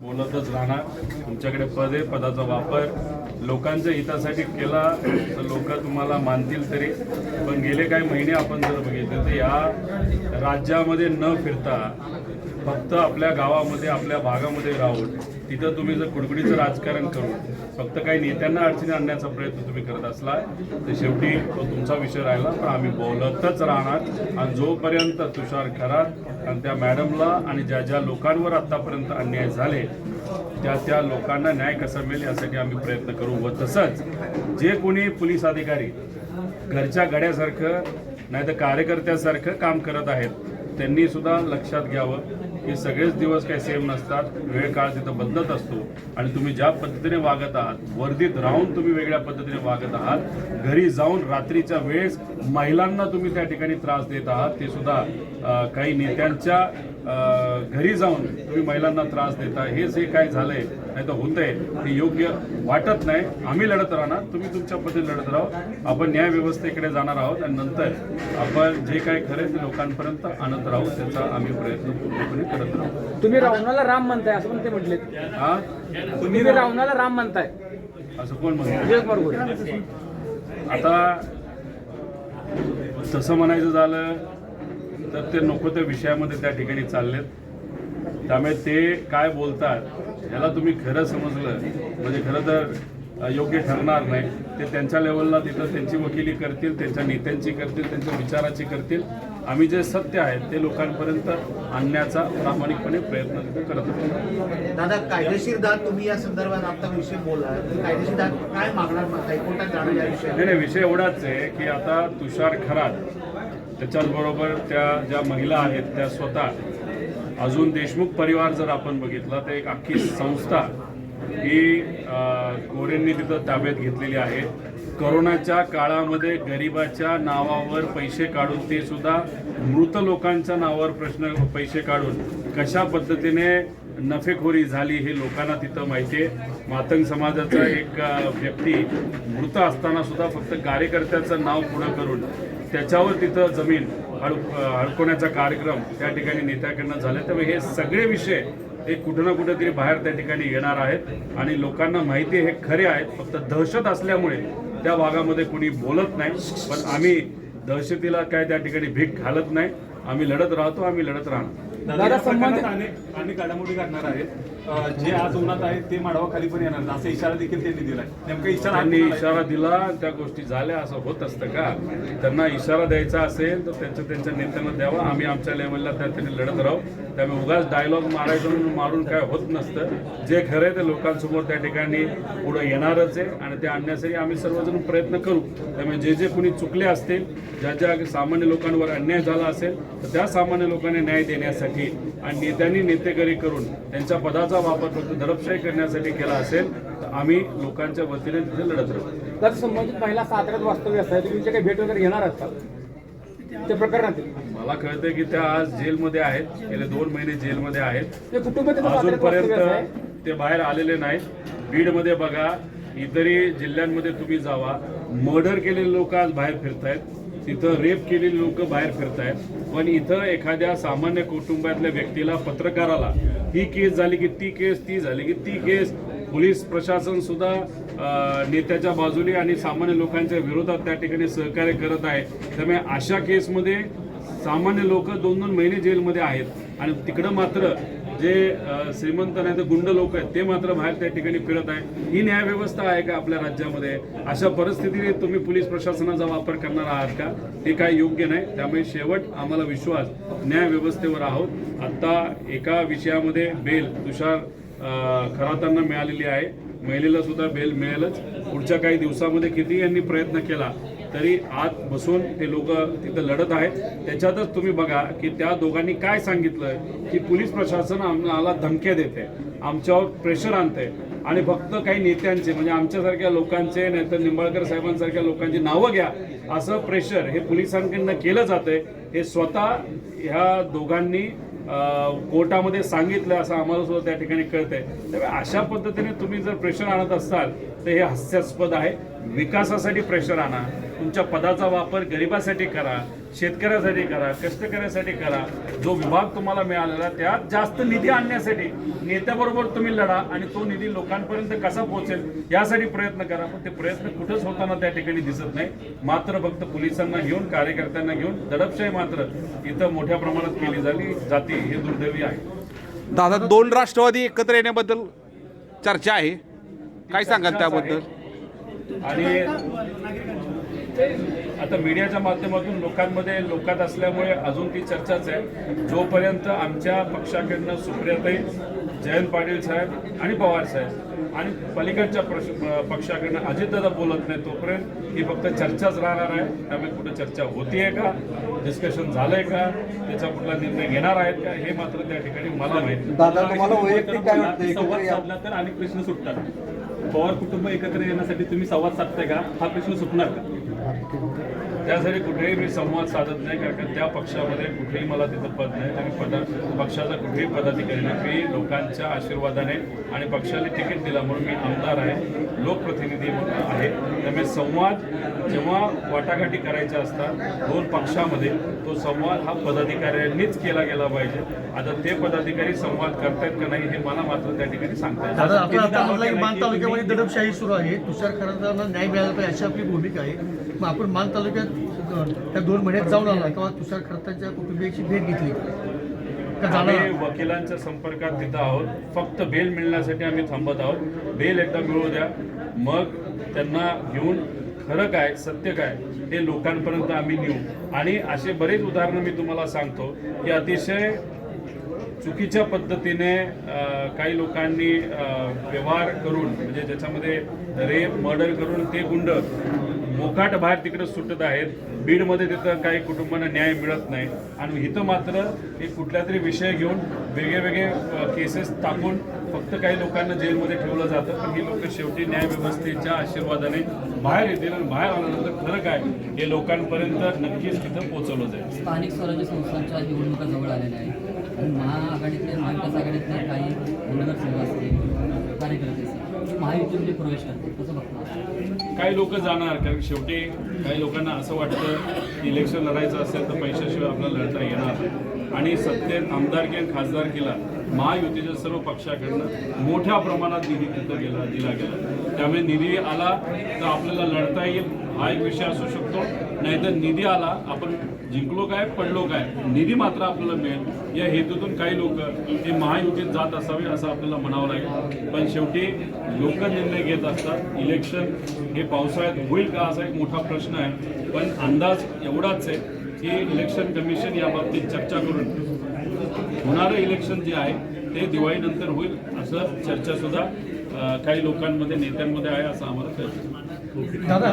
बोलतच राहणार. तुमच्याकडे पद आहे पदाचा वापर. लोकांच्या हितासाठी केला तर लोक तुम्हाला मानतील तरी. पण गेले काही महिने आपण जर बघितले तर या राज्यामध्ये न फिरता फक्त आपल्या गावामध्ये आपल्या भागामध्ये राहून तिथं तुम्ही जर कुडकुडीचं राजकारण करून फक्त काही नेत्यांना अडचणी आणण्याचा प्रयत्न तुम्ही करत असला तर शेवटी तो तुमचा विषय राहिला. पण आम्ही बोलतच राहणार आणि जोपर्यंत तुषार खरात आणि त्या मॅडमला आणि ज्या ज्या लोकांवर आत्तापर्यंत अन्याय झाले त्या त्या लोकांना न्याय कसा मिळेल यासाठी आम्ही प्रयत्न करू व तसंच जे कोणी पोलीस अधिकारी घरच्या गड्यासारखं नाही तर कार्यकर्त्यासारखं काम करत आहेत त्यांनी सुद्धा लक्षात घ्यावं. की सगळेच दिवस काही सेम नसतात. वेळ काळ तिथं बदलत असतो. आणि तुम्ही ज्या पद्धतीने वागत आहात वर्दीत राहून तुम्ही वेगळ्या पद्धतीने वागत आहात घरी जाऊन रात्रीच्या वेळेस महिलांना तुम्ही त्या ठिकाणी त्रास देत आहात ते सुद्धा काही नेत्यांच्या घरी जाऊन तुम्ही महिलांना त्रास देता हे जे काय झालंय नाही तर होतंय ते योग्य वाटत नाही. आम्ही लढत राहणार तुम्ही तुमच्या पद्धतीने लढत राहू. आपण न्याय व्यवस्थेकडे जाणार आहोत आणि नंतर आपण जे काय खरं आहे ते लोकांपर्यंत आणत राहू त्याचा आम्ही प्रयत्न पूर्णपणे करत राहू. तुम्ही रावणाला राम म्हणताय असं पण ते म्हटले हा? तुम्ही रावणाला राम म्हणताय. असं कोण म्हणतो विवेक बरोबर. आता तसं म्हणायचं झालं तर ते नको त्या विषयामध्ये त्या ठिकाणी चाललेत. त्यामुळे ते काय बोलतात याला तुम्ही खरं समजलं. म्हणजे खरं तर योग्य ठरणार नाही. ते त्यांच्या लेवलला तिथं त्यांची वकिली करतील त्यांच्या नेत्यांची करतील त्यांच्या विचाराची करतील. आम्ही जे सत्य आहे ते लोकांपर्यंत आणण्याचा प्रामाणिकपणे प्रयत्न तिथं करत आहोत दादा कायदेशीर दाद तुम्ही या संदर्भात आता विषय बोला कायदेशीर दाद काय मागणार मग? हायकोर्टात जाणार या नाही विषयावर नाही विषय एवढाच आहे की आता तुषार खरात त्याच्याचबरोबर त्या ज्या महिला आहेत त्या स्वतः अजून देशमुख परिवार जर आपण बघितला तर एक अख्खी संस्था ही अं, गोरेंनी तिथं ताब्यात घेतलेली आहे. करोनाच्या काळामध्ये गरिबाच्या नावावर पैसे काढून ते सुद्धा मृत लोकांच्या नावावर प्रश्न पैसे काढून कशा पद्धतीने नफेखोरी झाली हे लोकांना तिथं माहिती आहे. मातंग समाजाचा एक व्यक्ती मृत असताना सुद्धा फक्त कार्यकर्त्याचं नाव पुढं करून त्याच्यावर तिथं जमीन हड हडकवण्याचा कार्यक्रम त्या ठिकाणी नेत्याकडनं झाले. त्यामुळे हे सगळे विषय हे कुठं ना कुठं तरी बाहेर त्या ठिकाणी येणार आहेत आणि लोकांना माहिती हे खरे आहेत. फक्त दहशत असल्यामुळे त्या भागामध्ये कोणी बोलत नाही. पण आम्ही दहशतीला काय त्या ठिकाणी भीक घालत नाही. आम्ही लढत राहतो आम्ही लढत राहणार. अनेक अनेक घडामोडी घडणार आहेत. जे आज उन्हात आहेत ते माडवा खाली पण येणार. असा इशारा देखील त्यांनी दिलाय. नेमका इशारा त्यांनी? इशारा दिला त्या गोष्टी झाल्या असं होत असतं का? त्यांना इशारा द्यायचा असेल तर त्यांच्या त्यांच्या नेत्यांना द्यावा. आम्ही आमच्या लेवलला त्या ठिकाणी लढत राहू. त्यामुळे उगाच डायलॉग मारायचं म्हणून मारून काय होत नसतं. जे खरं आहे ते लोकांसमोर त्या ठिकाणी पुढे येणारच आहे आणि ते आणण्यासाठी आम्ही सर्वजण प्रयत्न करू. त्यामुळे जे जे कोणी चुकले असतील ज्या ज्या सामान्य लोकांवर अन्याय झाला असेल तर त्या सामान्य लोकांना न्याय देण्यासाठी आणि नेत्यांनी नेतेकरी करून त्यांच्या पदाचा वापर फक्त दडपशाही करण्यासाठी केला असेल तर आम्ही लोकांच्या वतीने तिथे लढत राहू. दादा संबंधित महिला साताऱ्यात वास्तव्य असतात तुमच्या काही भेट वगैरे घेणार का? त्या प्रकरणात मला कळतंय की त्या आज जेलमध्ये आहेत गेले दोन महिने जेलमध्ये आहेत. अजूनपर्यंत ते बाहेर आलेले नाहीत. बीडमध्ये बघा इतरही जिल्ह्यांमध्ये तुम्ही जावा. मर्डर केलेले लोक आज बाहेर फिरतायत. तिथं रेप केलेली लोक बाहेर फिरतायत. पण इथं एखाद्या सामान्य कुटुंबातल्या व्यक्तीला पत्रकाराला ही केस झाली की ती केस ती झाली की ती केस. पोलीस प्रशासन सुद्धा नेत्याच्या बाजूने आणि सामान्य लोकांच्या विरोधात त्या ठिकाणी सहकार्य करत आहे. त्यामुळे अशा केसमध्ये सामान्य लोक दोन दोन महिने जेलमध्ये आहेत. आणि तिकडं मात्र जे श्रीमंत नाही तर गुंड लोक आहेत ते मात्र बाहेर त्या ठिकाणी फिरत आहे. ही न्याय व्यवस्था आहे का आपल्या राज्यामध्ये? अशा परिस्थितीने तुम्ही पोलीस प्रशासनाचा वापर करणार आहात का? हे काय योग्य नाही. त्यामुळे शेवट आम्हाला विश्वास न्याय व्यवस्थेवर आहोत. आता एका विषयामध्ये बेल तुषार खरातांना मिळालेली आहे. महिलेला सुद्धा बेल मिळेलच. पुढच्या काही दिवसामध्ये किती यांनी प्रयत्न केला तरी आत बसून ते लोक तिथं लढत आहेत. त्याच्यातच तुम्ही बघा की त्या दोघांनी काय सांगितलं की पोलीस प्रशासन आम्हाला धमक्या देते आमच्यावर प्रेशर आणते आणि फक्त काही नेत्यांचे म्हणजे आमच्यासारख्या लोकांचे नाहीतर निंबाळकर साहेबांसारख्या लोकांची नावं घ्या. असं प्रेशर हे पोलिसांकडनं केलं जातंय. हे स्वतः ह्या दोघांनी कोर्टामध्ये सांगितलं असं आम्हाला सुद्धा त्या ठिकाणी कळतंय. त्यामुळे अशा पद्धतीने तुम्ही जर प्रेशर आणत असाल तर हे हास्यास्पद आहे. विकासासाठी प्रेशर आणा. तुमच्या पदाचा वापर गरिबासाठी करा शेतकऱ्यासाठी करा कष्टकऱ्यासाठी करा. जो विभाग तुम्हाला मिळालेला त्यात जास्त निधी आणण्यासाठी नेत्याबरोबर तुम्ही लढा आणि तो निधी लोकांपर्यंत कसा पोहोचेल यासाठी प्रयत्न करा. पण ते प्रयत्न कुठंच होताना त्या ठिकाणी दिसत नाही. मात्र फक्त पोलिसांना घेऊन कार्यकर्त्यांना घेऊन दडपशाही मात्र इथं मोठ्या प्रमाणात केली झाली. जाती हे दुर्दैवी आहे. दादा दोन राष्ट्रवादी एकत्र येण्याबद्दल चर्चा आहे. काय सांगाल त्याबद्दल? आणि आता मीडियाच्या माध्यमातून लोकांमध्ये लोकात असल्यामुळे अजून ती चर्चाच आहे. जोपर्यंत आमच्या पक्षाकडनं सुप्रियाताई जयंत पाटील साहेब आणि पवार साहेब आणि पलीकडच्या पक्षाकडनं अजितदादा बोलत नाही तोपर्यंत ही फक्त चर्चाच राहणार आहे. त्यामुळे कुठं चर्चा होतीये का? डिस्कशन झालंय का? त्याचा कुठला निर्णय घेणार आहेत का? हे मात्र त्या ठिकाणी मला माहिती तर अनेक प्रश्न सुटतात. पवार कुटुंब एकत्र येण्यासाठी तुम्ही संवाद साधताय का? हा प्रश्न सुटणार का? त्यासाठी कुठेही मी संवाद साधत नाही कारण का त्या पक्षामध्ये कुठेही मला तिथं पद नाही. आणि पदा पक्षाचा कुठेही पदाधिकारी नाही. मी लोकांच्या आशीर्वादाने आणि पक्षाने तिकीट दिला म्हणून मी आमदार आहे. लोकप्रतिनिधी म्हणून आहे. त्यामुळे संवाद जेव्हा वाटाघाटी करायच्या असतात दोन पक्षामध्ये तो संवाद हा पदाधिकाऱ्यांनीच केला गेला पाहिजे. आता ते पदाधिकारी संवाद करतायत का नाही हे मला मात्र त्या ठिकाणी सांगता येत नाही. दादा आपण आता म्हणला की मान तालुक्यामध्ये दडपशाही सुरू आहे. तुषार खरंदांना न्याय मिळाला पाहिजे अशी आपली भूमिका आहे. मग आपण मान तालुक्यात त्या दोन महिन्यात जाऊन आला किंवा तुषार खरतांच्या कुटुंबियाची भेट घेतली. आम्ही वकिलांच्या संपर्कात तिथं आहोत. फक्त बेल मिळण्यासाठी आम्ही थांबत आहोत. बेल एकदा मिळू द्या. मग त्यांना घेऊन खरं काय सत्य काय हे लोकांपर्यंत आम्ही नेऊ. आणि असे बरेच उदाहरणं मी तुम्हाला सांगतो. की अतिशय चुकीच्या पद्धतीने काही लोकांनी व्यवहार करून म्हणजे ज्याच्यामध्ये रेप मर्डर करून ते गुंड मोकाट बाहेर तिकडे सुटत आहेत. बीडमध्ये तिथं काही कुटुंबांना न्याय मिळत नाही. आणि इथं मात्र एक कुठल्या तरी विषय घेऊन वेगळे वेगळे केसेस टाकून फक्त काही लोकांना जेलमध्ये ठेवलं जातं. पण ही लोक शेवटी न्याय व्यवस्थेच्या आशीर्वादाने बाहेर येतील आणि बाहेर आल्यानंतर खरं काय हे लोकांपर्यंत नक्कीच तिथं पोहोचवलं जाईल. स्थानिक स्वराज्य संस्थांच्या निवडणुका जवळ आलेल्या आहेत. महाआघाडीतले महाविकास आघाडीतले काही नगरसेवक असतील कार्यकर्ते असतील महायुतीमध्ये प्रवेश करतील काही लोक जाणार कारण शेवटी काही लोकांना असं वाटतं की इलेक्शन लढायचं असेल तर पैशाशिवाय आपल्याला लढता येणार आणि सत्तेत आमदार किंवा खासदार केला महायुतीच्या सर्व पक्षाकडनं मोठ्या प्रमाणात निधी तिथं गेला दिला गेला. त्यामुळे निधी आला तर आपल्याला लढता येईल हा एक विषय असू शकतो. नाहीतर निधी आला आपण जिंकलो काय पडलो काय निधी मात्र आपल्याला मिळेल. या हेतूतून काही लोक हे महायुतीत जात असावे असं आपल्याला म्हणावं लागेल. पण शेवटी लोक निर्णय घेत असतात. इलेक्शन हे पावसाळ्यात होईल का असा एक मोठा प्रश्न आहे. पण अंदाज एवढाच आहे की इलेक्शन कमिशन याबाबतीत चर्चा करून होणारं इलेक्शन जे आहे ते दिवाळीनंतर होईल असं चर्चा सुद्धा अं, काही लोकांमध्ये नेत्यांमध्ये आहे असं आम्हाला कळतं. दादा